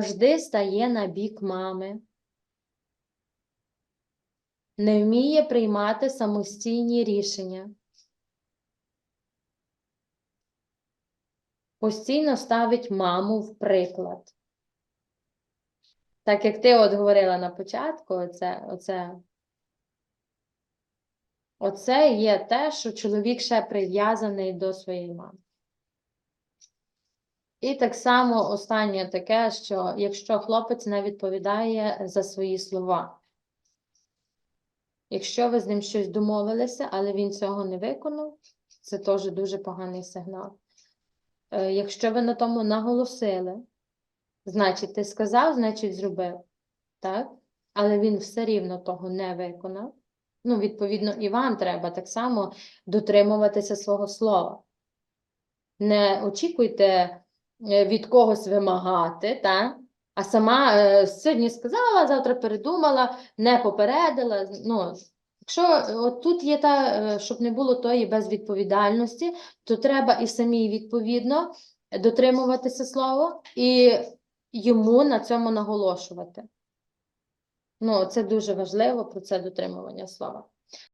завжди стає на бік мами, не вміє приймати самостійні рішення, постійно ставить маму в приклад. Так як ти от говорила на початку, оце, оце, оце є те, що чоловік ще прив'язаний до своєї мами. І так само останнє таке, що якщо хлопець не відповідає за свої слова, якщо ви з ним щось домовилися, але він цього не виконав, це теж дуже поганий сигнал. Е, Якщо ви на тому наголосили, значить, ти сказав, значить, зробив, так? Але він все рівно того не виконав. Ну, відповідно, і вам треба так само дотримуватися свого слова. Не очікуйте від когось вимагати, та? а сама е, сьогодні сказала, завтра передумала, не попередила. Ну, якщо е, от тут є та, е, щоб не було тої безвідповідальності, то треба і самій відповідно дотримуватися слова і йому на цьому наголошувати. Ну, це дуже важливо про це дотримування слова.